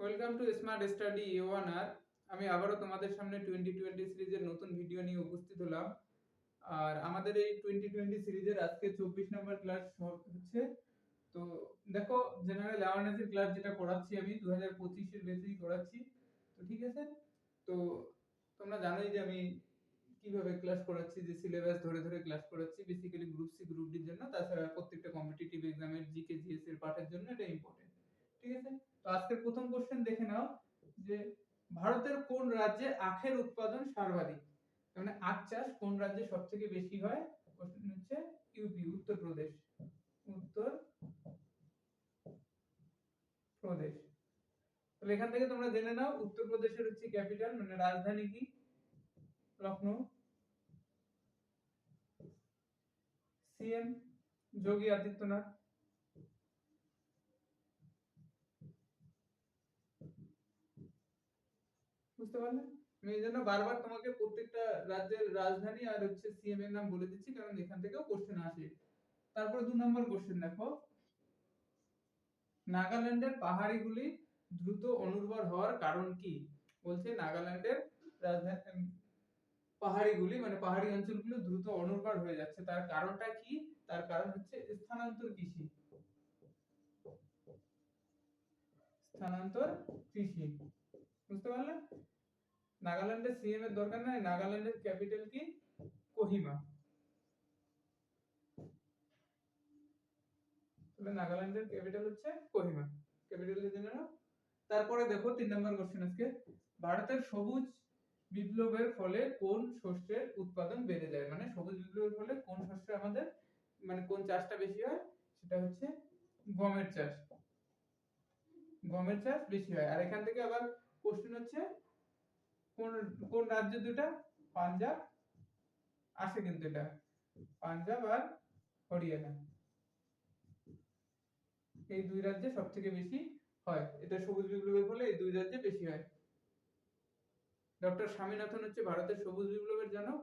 Welcome to smart study A one আর আমি আবারও তোমাদের সামনে টোয়েন্টি টোয়েন্টি সিরিজের নতুন ভিডিও নিয়ে উপস্থিত হলাম। আর আমাদের এই টোয়েন্টি টোয়েন্টি সিরিজের আজকে চব্বিশ নম্বর ক্লাস হচ্ছে। তো দেখো জেনারেল অ্যাওয়ারনেসের ক্লাস যেটা করাচ্ছি আমি দু হাজার পঁচিশের বেসেই করাচ্ছি। তো ঠিক আছে? তো তোমরা জানোই যে আমি কীভাবে ক্লাস করাচ্ছি, যে সিলেবাস ধরে ধরে ক্লাস করাচ্ছি। বেসিক্যালি গ্রুপ সি গ্রুপ ডির জন্য। তাছাড়া প্রত্যেকটা কম্পিটিটিভ এক্সামের জিকে জিএস এর পাঠের জন্য এটা ইম্পর্টেন্ট ঠিক আছে? তো আজকের প্রথম কোশ্চেন দেখে নাও যে ভারতের কোন রাজ্যে আখের উৎপাদন সর্বাধিক? মানে আখ চাষ কোন রাজ্যে সবথেকে বেশি হয়? কোশ্চেন হচ্ছে ইউপি উত্তরপ্রদেশ। উত্তর প্রদেশ তাহলে এখান থেকে তোমরা জেনে নাও উত্তরপ্রদেশের হচ্ছে ক্যাপিটাল মানে রাজধানী কি? লখনৌ সিএম যোগী আদিত্যনাথ। বুঝতে পারলে? আমি এই জন্য বারবার তোমাকে প্রত্যেকটা রাজ্যের রাজধানী আর হচ্ছে সিএম এর নাম বলে দিচ্ছি, কারণ এখান থেকেও কোশ্চেন আসে। তারপরে দু নম্বর কোশ্চেন দেখো। নাগাল্যান্ডের পাহাড়িগুলি দ্রুত অনুর্বর হওয়ার কারণ কি? বলছে নাগাল্যান্ডের রাজধানী পাহাড়িগুলি মানে পাহাড়ি অঞ্চলগুলো দ্রুত অনুর্বর হয়ে যাচ্ছে। তার কারণটা কি? তার কারণ হচ্ছে স্থানান্তর কৃষি। স্থানান্তর কৃষি। বুঝতে পারলে? নাগাল্যান্ডের সিএম এর দরকার নাই, নাগাল্যান্ডের ক্যাপিটাল কি? কোহিমা। তাহলে নাগাল্যান্ডের ক্যাপিটাল হচ্ছে কোহিমা। ক্যাপিটাল জেনে নাও, তারপরে দেখো তিন নম্বর কোশ্চেন আজকে। ভারতের সবুজ বিপ্লবের ফলে কোন শস্যের উৎপাদন বেড়ে যায়? মানে সবুজ বিপ্লবের ফলে কোন শস্য আমাদের মানে কোন চাষটা বেশি হয়? সেটা হচ্ছে গমের চাষ। গমের চাষ বেশি হয়। আর এখান থেকে আবার কোশ্চেন হচ্ছে কোন কোন রাজ্য দুটা পাঞ্জাব। আসে কিন্তু এটা। পাঞ্জাব আর হরিয়ানা। এই দুই রাজ্যে সব থেকে বেশি হয়। এটা সবুজ বিপ্লবের ফলে এই দুই রাজ্যে বেশি হয়। ডক্টর স্বামীনাথন হচ্ছে ভারতের সবুজ বিপ্লবের জনক।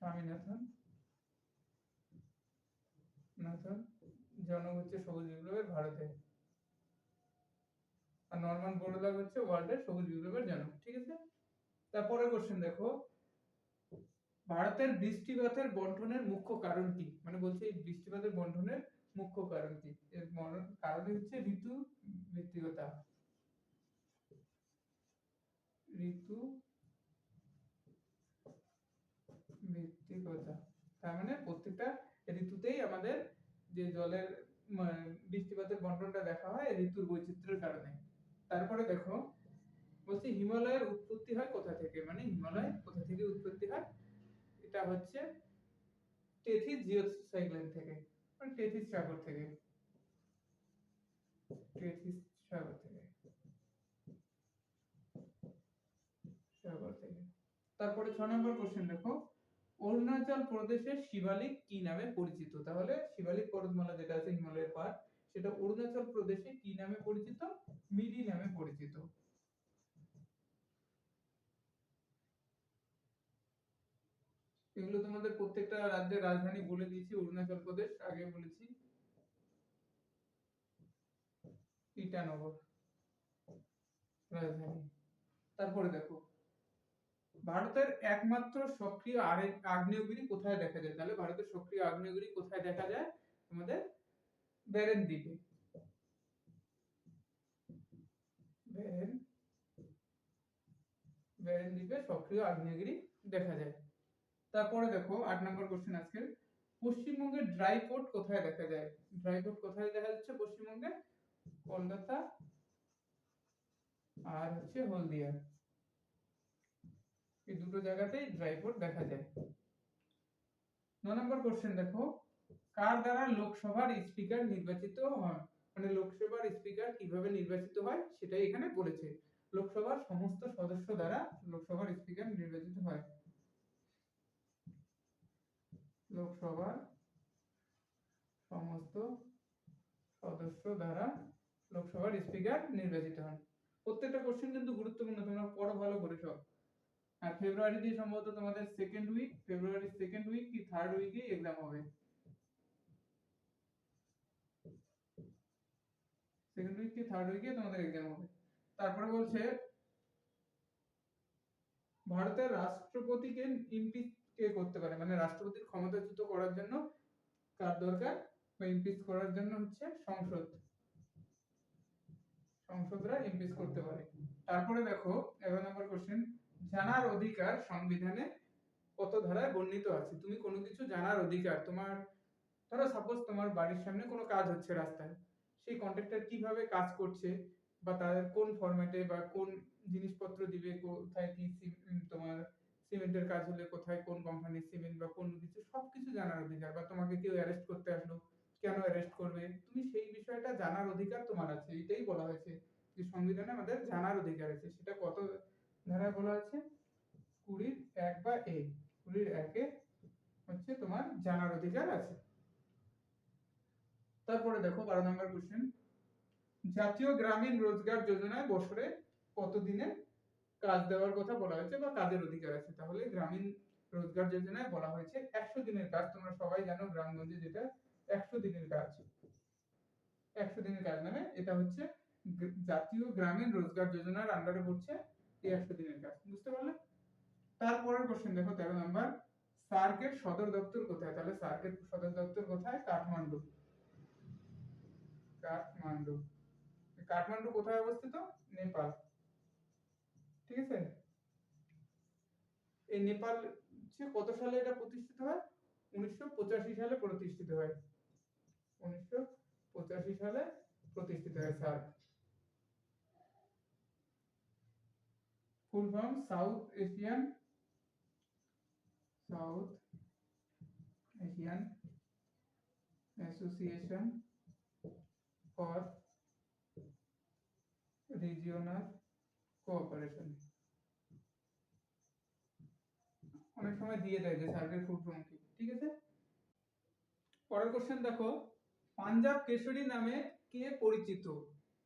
স্বামীনাথন। নাথন, জনক হচ্ছে সবুজ বিপ্লবের ভারতে আর নরমান বোরলাগ হচ্ছে ওয়ার্ল্ডের সবুজ বিপ্লবের জনক, ঠিক আছে? তারপরে কোশ্চেন দেখো। ভারতের বৃষ্টিপাতের বন্টনের মুখ্য কারণ কি? মানে বলছে এই বৃষ্টিপাতের বন্টনের মুখ্য কারণ কি? এর কারণ হচ্ছে ঋতু ভিত্তিকতা। ঋতু ভিত্তিকতা। তার মানে প্রত্যেকটা ঋতুতেই আমাদের যে জলের মানে বৃষ্টিপাতের বন্টনটা দেখা হয়, ঋতুর বৈচিত্র্যের কারণে। তারপরে দেখো, বলছি হিমালয়ের উৎপত্তি হয় কোথা থেকে? মানে হিমালয় কোথা থেকে উৎপত্তি হয়? এটা হচ্ছে টেথিস জিওসাইক্লেন থেকে মানে টেথিস সাগর থেকে। টেথিস সাগর থেকে। সাগর থেকে। তারপরে ছ নম্বর কোশ্চেন দেখো, অরুণাচল প্রদেশের শিবালিক কি নামে পরিচিত? তাহলে শিবালিক পর্বতমালা যেটা আছে, হিমালয়ের পার সেটা অরুণাচল প্রদেশে কি নামে পরিচিত? মিরি নামে পরিচিত। এগুলো তোমাদের প্রত্যেকটা রাজ্যের রাজধানী বলে দিয়েছি, অরুণাচল প্রদেশ, আগে বলেছি। ইটানগর, রাজধানী। তারপরে দেখো, ভারতের একমাত্র সক্রিয় আগ্নেয়গিরি কোথায় দেখা যায়? তাহলে ভারতের সক্রিয় আগ্নেয়গিরি কোথায় দেখা যায়? আমাদের বেরেন দ্বীপে বেরেন বেরেন দ্বীপে সক্রিয় আগ্নেয়গিরি দেখা যায়। তারপরে দেখো, আট নম্বর কোশ্চেন আজকের। পশ্চিমবঙ্গের ড্রাই পোর্ট কোথায় দেখা যায়? ড্রাই পোর্ট কোথায় দেখা যাচ্ছে পশ্চিমবঙ্গে? কলকাতা আর হচ্ছে হলদিয়া। এই দুটো জায়গাতেই ড্রাই পোর্ট দেখা যায়। ন নম্বর কোশ্চেন দেখো কার দ্বারা লোকসভার স্পিকার নির্বাচিত হয়? মানে লোকসভার স্পিকার কীভাবে নির্বাচিত হয় সেটাই এখানে বলেছে। লোকসভার সমস্ত সদস্য দ্বারা লোকসভার স্পিকার নির্বাচিত হয়। লোকসভার সমস্ত সদস্য দ্বারা লোকসভার স্পিকার নির্বাচিত হন প্রত্যেকটা কোশ্চেন কিন্তু গুরুত্বপূর্ণ, তোমরা পড়ো ভালো করে সব। আর ফেব্রুয়ারি ফেব্রুয়ারিতে সম্ভবত তোমাদের সেকেন্ড উইক ফেব্রুয়ারির সেকেন্ড উইক কি থার্ড উইকে এক্সাম হবে। সেকেন্ড উইকে থার্ড উইকে তোমাদের এক্সাম হবে। তারপরে বলছে, ভারতের রাষ্ট্রপতিকে ইমপিচ কে করতে পারে? মানে রাষ্ট্রপতির ক্ষমতাচ্যুত করার জন্য কার দরকার? বা ইমপিচ করার জন্য হচ্ছে সংসদ। সংসদরা ইমপিচ করতে পারে। তারপরে দেখো, এগারো নম্বর কোশ্চেন জানার অধিকার সংবিধানে কত ধারায় বর্ণিত আছে? তুমি কোনো কিছু জানার অধিকার, তোমার, ধরো সাপোজ তোমার বাড়ির সামনে কোনো কাজ হচ্ছে রাস্তায়। সেই কন্ট্রাক্টর কীভাবে কাজ করছে বা তাদের কোন ফরম্যাটে বা কোন জিনিসপত্র দিবে, কোথায় কি তোমার সিমেন্টের কাজ হলে কোথায় কোন কোম্পানির সিমেন্ট বা কোন কিছু, সবকিছু জানার অধিকার বা তোমাকে কেউ অ্যারেস্ট করতে আসলো, কেন অ্যারেস্ট করবে? তুমি সেই বিষয়টা জানার অধিকার তোমার আছে, এটাই বলা হয়েছে যে সংবিধানে আমাদের জানার অধিকার আছে। সেটা কত ধারায় বলা আছে কুড়ির এক বা এ, কুড়ির একে হচ্ছে তোমার জানার অধিকার আছে। তারপরে দেখো বারো নম্বর কোশ্চেন জাতীয় গ্রামীণ রোজগার যোজনায় বছরে কত দিনের কাজ দেওয়ার কথা বলা হয়েছে বা কাজের অধিকার আছে? তাহলে গ্রামীণ রোজগার যোজনায় বলা হয়েছে একশো দিনের কাজ। তোমরা সবাই জানো গ্রামগঞ্জে যেটা একশো দিনের কাজ। একশো দিনের কাজ নামে এটা হচ্ছে জাতীয় গ্রামীণ রোজগার যোজনার আন্ডারে পড়ছে এই একশো দিনের কাজ। বুঝতে পারলে? তারপরের কোশ্চেন দেখো, তেরো নাম্বার, সার্কের সদর দপ্তর কোথায়? তাহলে সার্কের সদর দপ্তর কোথায়? কাঠমান্ডু। কাঠমান্ডু। কাঠমান্ডু কোথায় অবস্থিত? নেপাল। ঠিক আছে? এই নেপাল কত সালে এটা প্রতিষ্ঠিত হয়? উনিশশো পঁচাশি সালে প্রতিষ্ঠিত হয়। উনিশশো পঁচাশি সালে প্রতিষ্ঠিত হয় SAARC full form South Asian South Asian Association for Regional Cooperation অনেক সময় দিয়ে দেয় যে সার্ভে ফুল ফর্ম কি, ঠিক আছে? পরের কোশ্চেন দেখো, পাঞ্জাব কেশরী নামে কে পরিচিত?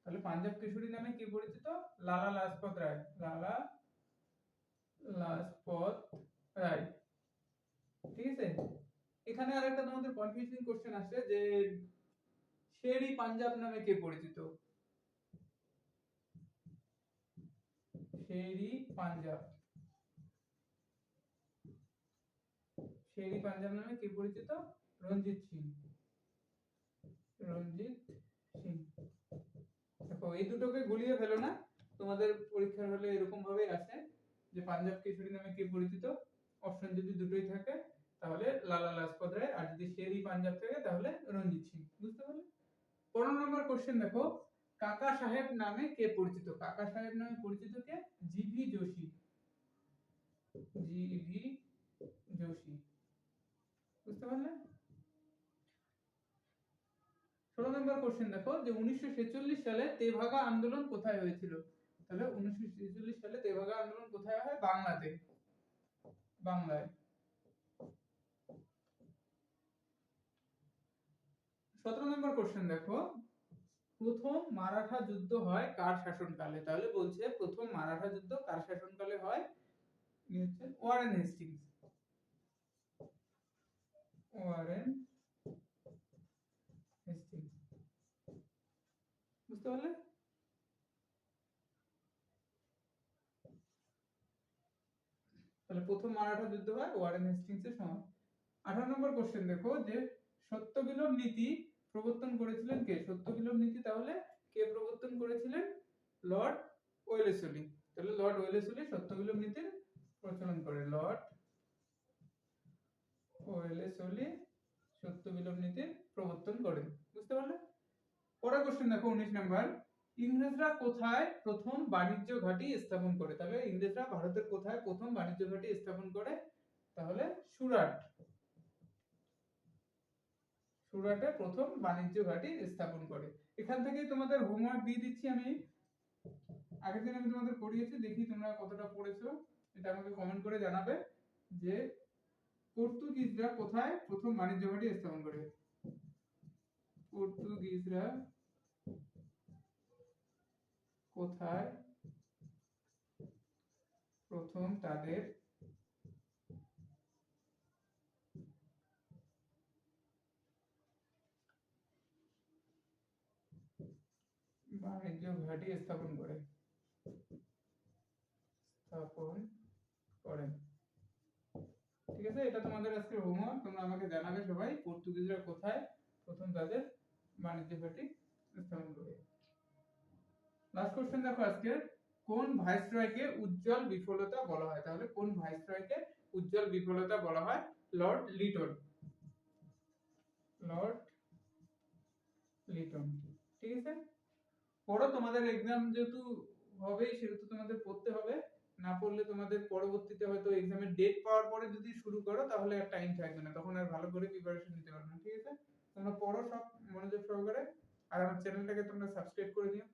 তাহলে পাঞ্জাব কেশরী নামে কে পরিচিত? লালা লাজপত রায়। লালা লাজপত রায়। ঠিক আছে? এখানে আরেকটা তোমাদের কনফিউজিং কোশ্চেন আসছে যে শেরি পাঞ্জাব নামে কে পরিচিত? শেরি পাঞ্জাব। শেরি পাঞ্জাব নামে কে পরিচিত? রঞ্জিত সিং। রঞ্জিত সিং। দেখো, এই দুটোকে গুলিয়ে ফেলো না। তোমাদের পরীক্ষার হলে এরকম ভাবেই আসে যে পাঞ্জাব কেশরী নামে কে পরিচিত? অপশন যদি দুটোই থাকে, তাহলে লালা লাজপত রায়, আর যদি শেরি পাঞ্জাব থাকে, তাহলে রঞ্জিত সিং। বুঝতে পারলে? পনেরো নম্বর কোশ্চেন দেখো, কাকা সাহেব নামে কে পরিচিত? কাকা সাহেব নামে পরিচিত কে? G V Joshi. G V Joshi. বুঝতে পারলে? ষোলো নম্বর কোশ্চেন দেখো, যে উনিশশো ছেচল্লিশ সালে তেভাগা আন্দোলন কোথায় হয়েছিল? তাহলে উনিশশো ছেচল্লিশ সালে তেভাগা আন্দোলন কোথায় হয়? বাংলাতে। বাংলায়। সতেরো নম্বর কোশ্চেন দেখো। প্রথম মারাঠা যুদ্ধ হয় কার শাসনকালে? তাহলে বলছে প্রথম মারাঠা যুদ্ধ কার শাসনকালে হয়? Warren Hastings. Warren Hastings. বুঝতে পারলে? তাহলে প্রথম মারাঠা যুদ্ধ হয় ওয়ারেন হেস্টিংস এর সময়। আঠারো নম্বর কোশ্চেন দেখো যে সত্য বিলোপ নীতি প্রবর্তন করেছিলেন কে? সত্য বিলোপ নীতি, তাহলে কে প্রবর্তন করেছিলেন? Lord Wellesley. তাহলে লর্ড ওয়েলেসলি সত্য বিলোপ নীতির প্রচলন করে লর্ড ওয়েলেসলি সত্য বিলোপ নীতির প্রবর্তন করেন। বুঝতে পারলে পরের কোশ্চেন দেখো, উনিশ নাম্বার। ইংরেজরা কোথায় প্রথম বাণিজ্য ঘাঁটি স্থাপন করে? তাহলে ইংরেজরা ভারতের কোথায় প্রথম বাণিজ্য ঘাঁটি স্থাপন করে? তাহলে সুরাট। সুরাটে প্রথম বাণিজ্য ঘাঁটি স্থাপন করে। এখান থেকেই তোমাদের হোমওয়ার্ক দিয়ে দিচ্ছি আমি। আগের দিন আমি তোমাদের করিয়েছি, দেখি তোমরা কতটা পড়েছো। এটা আমাকে কমেন্ট করে জানাবে যে পর্তুগিজরা কোথায় প্রথম বাণিজ্য ঘাঁটি স্থাপন করে। পর্তুগিজরা কোথায় প্রথম তাদের বাণিজ্য ঘাঁটি স্থাপন করে। স্থাপন করেন। ঠিক আছে? এটা তোমাদের আজকে হোমওয়ার্ক তোমরা আমাকে জানাবে সবাই পর্তুগিজরা কোথায়? প্রথম তাদের বাণিজ্য ঘাঁটি স্থাপন করে। লাস্ট কোশ্চেন দেখো আজকে কোন ভাইসরয়কে উজ্জ্বল বিফলতা বলা হয়? তাহলে কোন ভাইসরয়কে উজ্জ্বল বিফলতা বলা হয়? লর্ড লিটন লর্ড লিটন ঠিক আছে? পড়ো, তোমাদের এক্সাম যেহেতু হবেই, সেহেতু তোমাদের পড়তে হবে। না পড়লে তোমাদের পরবর্তীতে হয়তো এক্সামের ডেট পাওয়ার পরে যদি শুরু করো, তাহলে আর টাইম থাকবে না। তখন আর ভালো করে প্রিপারেশন নিতে পারবে না, ঠিক আছে? তোমরা পড়ো সব, মনোযোগ সহকারে। আর আমার চ্যানেলটাকে তোমরা সাবস্ক্রাইব করে দিও